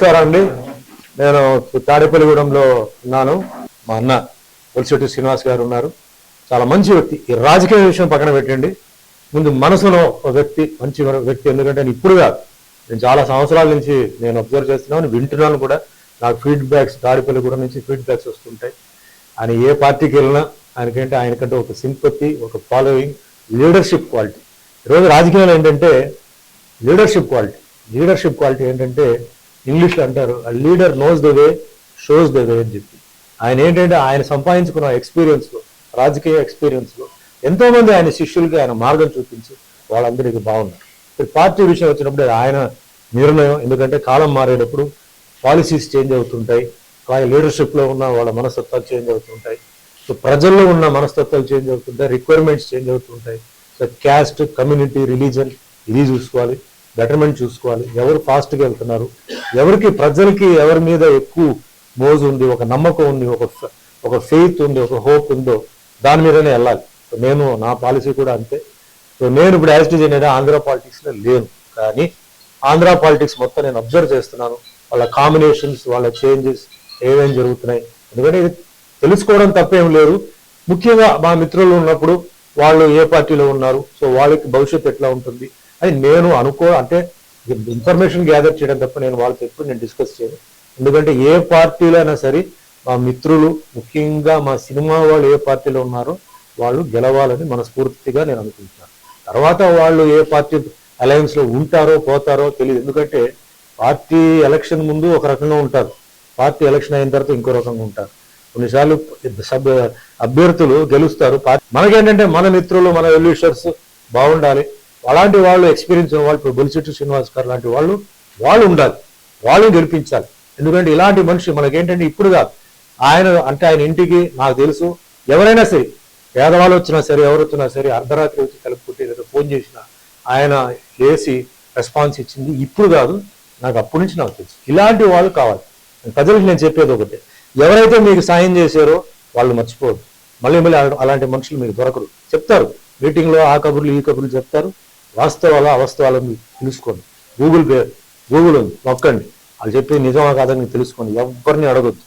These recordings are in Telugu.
నమస్కారం అండి నేను తాడేపల్లిగూడెంలో ఉన్నాను. మా అన్న ఒలిశెట్టి శ్రీనివాస్ గారు ఉన్నారు. చాలా మంచి వ్యక్తి. ఈ రాజకీయ విషయం పక్కన పెట్టండి. ముందు మనసులో ఒక వ్యక్తి మంచి వ్యక్తి ఎందుకంటే నేను ఇప్పుడు కాదు. నేను చాలా సంవత్సరాల నుంచి నేను అబ్జర్వ్ చేస్తున్నాను వింటున్నాను కూడా. నాకు ఫీడ్బ్యాక్స్ తాడేపల్లిగూడెం నుంచి ఫీడ్బ్యాక్స్ వస్తుంటాయి. ఆయన ఏ పార్టీకి వెళ్ళినా ఆయనకంటే ఆయనకంటే ఒక సింపతి ఒక ఫాలోయింగ్ లీడర్షిప్ క్వాలిటీ ఈరోజు రాజకీయాలు ఏంటంటే లీడర్షిప్ క్వాలిటీ లీడర్షిప్ క్వాలిటీ ఏంటంటే ఇంగ్లీష్లో అంటారు leader knows the way shows the way అని చెప్పి. ఆయన ఏంటంటే ఆయన సంపాదించుకున్న ఎక్స్పీరియన్స్లో రాజకీయ ఎక్స్పీరియన్స్లో ఎంతో మంది ఆయన శిష్యులకి ఆయన మార్గం చూపించి వాళ్ళందరికీ బాగున్నారు. ఇప్పుడు పార్టీ విషయం వచ్చినప్పుడు ఆయన నిర్ణయం ఎందుకంటే కాలం మారేటప్పుడు పాలసీస్ చేంజ్ అవుతుంటాయి అలాగే లీడర్షిప్లో ఉన్న వాళ్ళ మనస్తత్వాలు చేంజ్ అవుతుంటాయి. సో ప్రజల్లో ఉన్న మనస్తత్వాలు చేంజ్ అవుతుంటాయి రిక్వైర్మెంట్స్ చేంజ్ అవుతుంటాయి. సో క్యాస్ట్ కమ్యూనిటీ రిలీజన్ ఇది చూసుకోవాలి బెటర్మెంట్ చూసుకోవాలి. ఎవరు ఫాస్ట్గా వెళ్తున్నారు ఎవరికి ప్రజలకి ఎవరి మీద ఎక్కువ మోజు ఉంది ఒక నమ్మకం ఉంది ఒక ఒక ఫెయిత్ ఉంది ఒక హోప్ ఉందో దాని మీదనే వెళ్ళాలి. నేను నా పాలసీ కూడా అంతే. సో నేను ఇప్పుడు యాజిటేజ్ అనేది ఆంధ్ర పాలిటిక్స్లో లేను. కానీ ఆంధ్ర పాలిటిక్స్ మొత్తం నేను అబ్జర్వ్ చేస్తున్నాను. వాళ్ళ కాంబినేషన్స్ వాళ్ళ చేంజెస్ ఏమేమి జరుగుతున్నాయి. ఎందుకంటే ఇది తెలుసుకోవడం తప్పేం లేదు. ముఖ్యంగా మా మిత్రులు ఉన్నప్పుడు వాళ్ళు ఏ పార్టీలో ఉన్నారు సో వాళ్ళకి భవిష్యత్తు ఎట్లా ఉంటుంది అని నేను అనుకో అంటే ఇన్ఫర్మేషన్ గ్యాదర్ చేయడం తప్ప నేను వాళ్ళతో ఎప్పుడు నేను డిస్కస్ చేయను. ఎందుకంటే ఏ పార్టీలో అయినా సరే మా మిత్రులు ముఖ్యంగా మా సినిమా వాళ్ళు ఏ పార్టీలో ఉన్నారో వాళ్ళు గెలవాలని మనస్ఫూర్తిగా నేను అనుకుంటున్నాను. తర్వాత వాళ్ళు ఏ పార్టీ అలయన్స్లో ఉంటారో పోతారో తెలియదు ఎందుకంటే పార్టీ ఎలక్షన్ ముందు ఒక రకంగా ఉంటారు. పార్టీ ఎలక్షన్ అయిన తర్వాత ఇంకో రకంగా ఉంటారు. కొన్నిసార్లు సబ్ అభ్యర్థులు గెలుస్తారు. పార్టీ మనకేంటంటే మన మిత్రులు మన వెల్యూషర్స్ బాగుండాలి. అలాంటి వాళ్ళు ఎక్స్పీరియన్స్ ఉన్న వాళ్ళు ఇప్పుడు బొలిచెట్టు శ్రీనివాస్ గారు లాంటి వాళ్ళు వాళ్ళు ఉండాలి. వాళ్ళు గెలిపించాలి. ఎందుకంటే ఇలాంటి మనిషి మనకేంటంటే ఇప్పుడు కాదు. ఆయన అంటే ఆయన ఇంటికి నాకు తెలుసు. ఎవరైనా సరే పేదవాళ్ళు వచ్చినా సరే ఎవరు వచ్చినా సరే అర్ధరాత్రి వచ్చి కలుపుకుంటే లేదా ఫోన్ చేసినా ఆయన చేసి రెస్పాన్స్ ఇచ్చింది ఇప్పుడు కాదు. నాకు అప్పటి నుంచి నాకు తెలుసు. ఇలాంటి వాళ్ళు కావాలి. ప్రజలకు నేను చెప్పేది ఒకటే. ఎవరైతే మీకు సాయం చేశారో వాళ్ళు మర్చిపోదు మళ్ళీ మళ్ళీ అలాంటి మనుషులు మీకు దొరకరు. చెప్తారు. మీటింగ్లో ఆ కబుర్లు ఈ కబుర్లు చెప్తారు. వాస్తవాల అవాస్తవాలు తెలుసుకోండి. గూగుల్ పే గూగుల్ ఉంది. నొక్కండి. వాళ్ళు చెప్పేది నిజమా కాదని తెలుసుకోండి. ఎవరిని అడగొద్దు.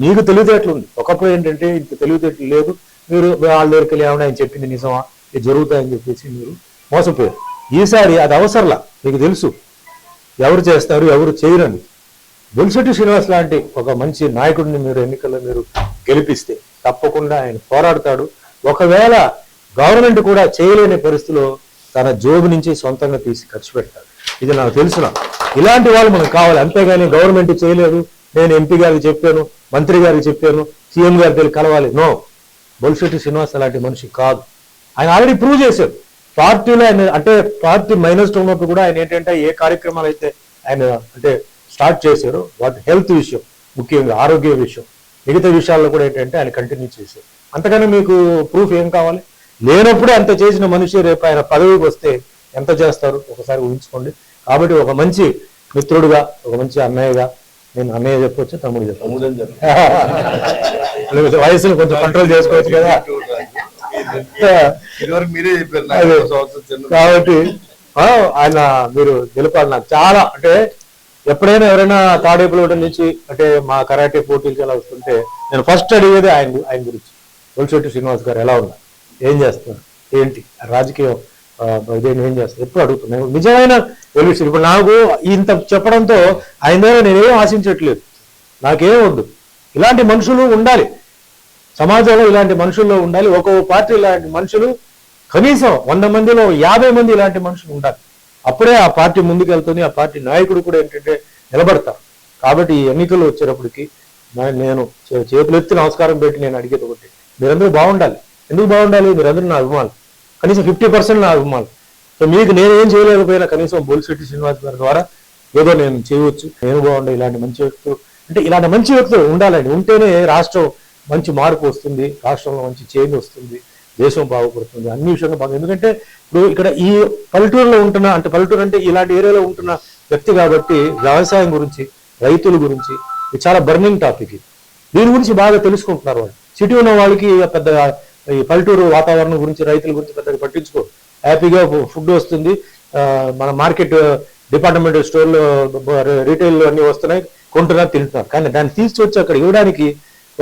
మీకు తెలివితేటలు ఉంది ఒకప్పుడు ఏంటంటే ఇంత తెలివితేటలు లేదు. మీరు వాళ్ళ దగ్గరికి వెళ్ళి ఏమన్నా ఆయన చెప్పింది నిజమా? ఇది జరుగుతాయని చెప్పేసి మీరు మోసపోయారు. ఈసారి అది అవసరంలా. మీకు తెలుసు. ఎవరు చేస్తారు ఎవరు చేయరండి. బొలిశెట్టి శ్రీనివాస్ లాంటి ఒక మంచి నాయకుడిని మీరు ఎన్నికల్లో మీరు గెలిపిస్తే తప్పకుండా ఆయన పోరాడతాడు. ఒకవేళ గవర్నమెంట్ కూడా చేయలేని పరిస్థితిలో తన జోబు నుంచి సొంతంగా తీసి ఖర్చు పెడతాడు. ఇది నాకు తెలుసున ఇలాంటి వాళ్ళు మనకు కావాలి. అంతేగాని గవర్నమెంట్ చేయలేదు. నేను ఎంపీ గారికి చెప్పాను మంత్రి గారికి చెప్పాను సీఎం గారికి వెళ్ళి కలవాలి. నో. బొలిశెట్టి శ్రీనివాస్ అలాంటి మనిషి కాదు. ఆయన ఆల్రెడీ ప్రూవ్ చేశారు పార్టీలో ఆయన అంటే పార్టీ మైనస్ ఉన్నప్పుడు కూడా ఆయన ఏంటంటే ఏ కార్యక్రమాలు అయితే ఆయన అంటే స్టార్ట్ చేశారు వాటి హెల్త్ విషయం ముఖ్యంగా ఆరోగ్య విషయం మిగతా విషయాల్లో కూడా ఏంటంటే ఆయన కంటిన్యూ చేశారు అంతకన్నా మీకు ప్రూఫ్ ఏం కావాలి? లేనప్పుడే అంత చేసిన మనిషి రేపు ఆయన పదవికి వస్తే ఎంత చేస్తారు? ఒకసారి ఊహించుకోండి. కాబట్టి ఒక మంచి మిత్రుడుగా ఒక మంచి అన్నయ్యగా నేను అన్నయ్య చెప్పొచ్చు తమ్ముడు చెప్పొచ్చు. లేకపోతే వయసును కొంచెం కంట్రోల్ చేసుకోవచ్చు కదా. కాబట్టి ఆయన మీరు గెలపాలి నాకు చాలా. అంటే ఎప్పుడైనా ఎవరైనా తాడేపుల నుంచి అంటే మా కరాటే పోటీలకి ఎలా వస్తుంటే నేను ఫస్ట్ అడిగేది ఆయన ఆయన గురించి. ఒలిశెట్టి శ్రీనివాస్ గారు ఎలా ఉన్నారు? ఏం చేస్తున్నారు ఏంటి? రాజకీయం ఇదేంటి ఏం చేస్తారు ఎప్పుడు అడుగుతున్నాను నిజమైన వెలుగుతుంది ఇప్పుడు నాకు ఇంత చెప్పడంతో ఆయన దగ్గర నేనేం ఆశించట్లేదు. నాకేం వద్దు. ఇలాంటి మనుషులు ఉండాలి. సమాజంలో ఇలాంటి మనుషుల్లో ఉండాలి. ఒక్కొక్క పార్టీ ఇలాంటి మనుషులు కనీసం వంద మందిలో యాభై మంది ఇలాంటి మనుషులు ఉండాలి. అప్పుడే ఆ పార్టీ ముందుకెళ్తుంది. ఆ పార్టీ నాయకుడు కూడా ఏంటంటే నిలబడతారు. కాబట్టి ఈ ఎన్నికలు వచ్చేటప్పటికి నేను చే- చేతులు ఎత్తి నమస్కారం పెట్టి నేను అడిగేది ఒకటి. మీరందరూ బాగుండాలి. ఎందుకు బాగుండాలి? మీరందరూ నా అభిమానులు. కనీసం ఫిఫ్టీ పర్సెంట్ నా అభిమానులు. సో మీకు నేను ఏం చేయలేకపోయినా కనీసం బోల్శెట్టి శ్రీనివాస్ గారి ద్వారా ఏదో నేను చేయవచ్చు. నేను బాగుండే ఇలాంటి మంచి వ్యక్తులు. అంటే ఇలాంటి మంచి వ్యక్తులు ఉండాలండి. ఉంటేనే రాష్ట్రం మంచి మార్పు వస్తుంది. రాష్ట్రంలో మంచి చేంజ్ వస్తుంది. దేశం బాగుపడుతుంది. అన్ని విషయంగా బాగుంది ఎందుకంటే ఇప్పుడు ఇక్కడ ఈ పల్లెటూరులో ఉంటున్న అంటే పల్లెటూరు అంటే ఇలాంటి ఏరియాలో ఉంటున్న వ్యక్తి కాబట్టి వ్యవసాయం గురించి రైతుల గురించి ఇది చాలా బర్నింగ్ టాపిక్ ఇది. దీని గురించి బాగా తెలుసుకుంటున్నారు వాళ్ళు. సిటీ ఉన్న వాళ్ళకి పెద్ద ఈ పల్లెటూరు వాతావరణం గురించి రైతుల గురించి పెద్దగా పట్టించుకోరు హ్యాపీగా ఫుడ్ వస్తుంది. మన మార్కెట్ డిపార్ట్మెంటల్ స్టోర్లో రీటైల్ అన్ని వస్తున్నాయి. కొంటున్నారు తింటున్నారు కానీ దాన్ని తీసుకొచ్చి అక్కడ ఇవ్వడానికి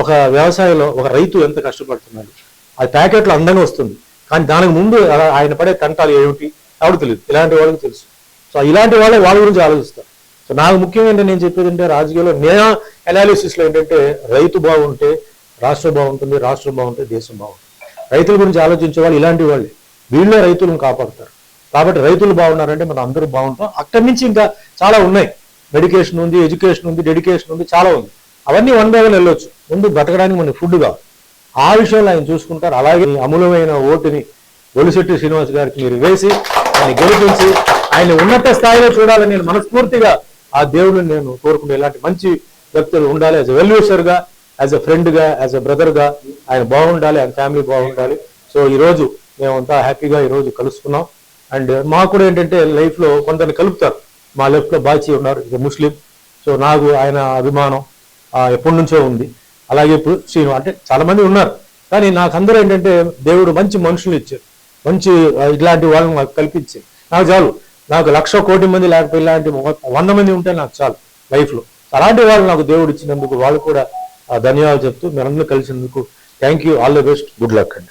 ఒక వ్యవసాయంలో ఒక రైతు ఎంత కష్టపడుతున్నాడు. అది ప్యాకెట్లో అందంగా వస్తుంది. కానీ దానికి ముందు ఆయన పడే తంటాలు ఏమిటి? ఎవరు తెలియదు ఇలాంటి వాళ్ళకి తెలుసు. సో ఇలాంటి వాళ్ళే వాళ్ళ గురించి ఆలోచిస్తారు. సో నాకు ముఖ్యమైన నేను చెప్పేది అంటే రాజకీయాల్లో నేను అనాలిసిస్లో ఏంటంటే రైతు బాగుంటే రాష్ట్రం బాగుంటుంది రాష్ట్రం బాగుంటే దేశం బాగుంటుంది. రైతుల గురించి ఆలోచించే వాళ్ళు ఇలాంటి వాళ్ళే. వీళ్ళే రైతులను కాపాడుతారు. కాబట్టి రైతులు బాగున్నారంటే మనం అందరూ బాగుంటాం అక్కడి నుంచి ఇంకా చాలా ఉన్నాయి. మెడికేషన్ ఉంది ఎడ్యుకేషన్ ఉంది డెడికేషన్ ఉంది చాలా ఉంది. అవన్నీ వన్ బై వన్ వెళ్ళొచ్చు. ముందు బతకడానికి మనకి ఫుడ్ కావాలి. ఆ విషయంలో ఆయన చూసుకుంటారు. అలాగే అమూలమైన ఓటుని ఒలిశెట్టి శ్రీనివాస్ గారికి మీరు వేసి ఆయన గెలిపించి ఆయన ఉన్నత స్థాయిలో చూడాలని నేను మనస్ఫూర్తిగా ఆ దేవుడిని నేను కోరుకుంటే ఇలాంటి మంచి వ్యక్తులు ఉండాలి. యాజ్ వెల్ యాజ్ ఎ ఫ్రెండ్గా యాజ్ ఎ బ్రదర్గా ఆయన బాగుండాలి ఆయన ఫ్యామిలీ బాగుండాలి. సో ఈరోజు మేమంతా హ్యాపీగా ఈ రోజు కలుసుకున్నాం. అండ్ మాకు కూడా ఏంటంటే లైఫ్లో కొందరిని కలుపుతారు. మా లెఫ్ట్లో బాచి ఉన్నారు ఇక ముస్లిం. సో నాకు ఆయన అభిమానం ఎప్పటి నుంచో ఉంది. అలాగే ఇప్పుడు శ్రీను అంటే చాలామంది ఉన్నారు. కానీ నాకు అందరూ ఏంటంటే దేవుడు మంచి మనుషులు ఇచ్చారు. మంచి ఇలాంటి వాళ్ళని నాకు కల్పించారు నాకు చాలు. నాకు లక్ష కోటి మంది లేకపోతే ఇలాంటి వంద మంది ఉంటే నాకు చాలు లైఫ్లో అలాంటి వాళ్ళు నాకు దేవుడు ఇచ్చినందుకు వాళ్ళు కూడా ధన్యవాదాలు చెప్తూ మీరందరూ కలిసినందుకు thank you all the best good luck అండి.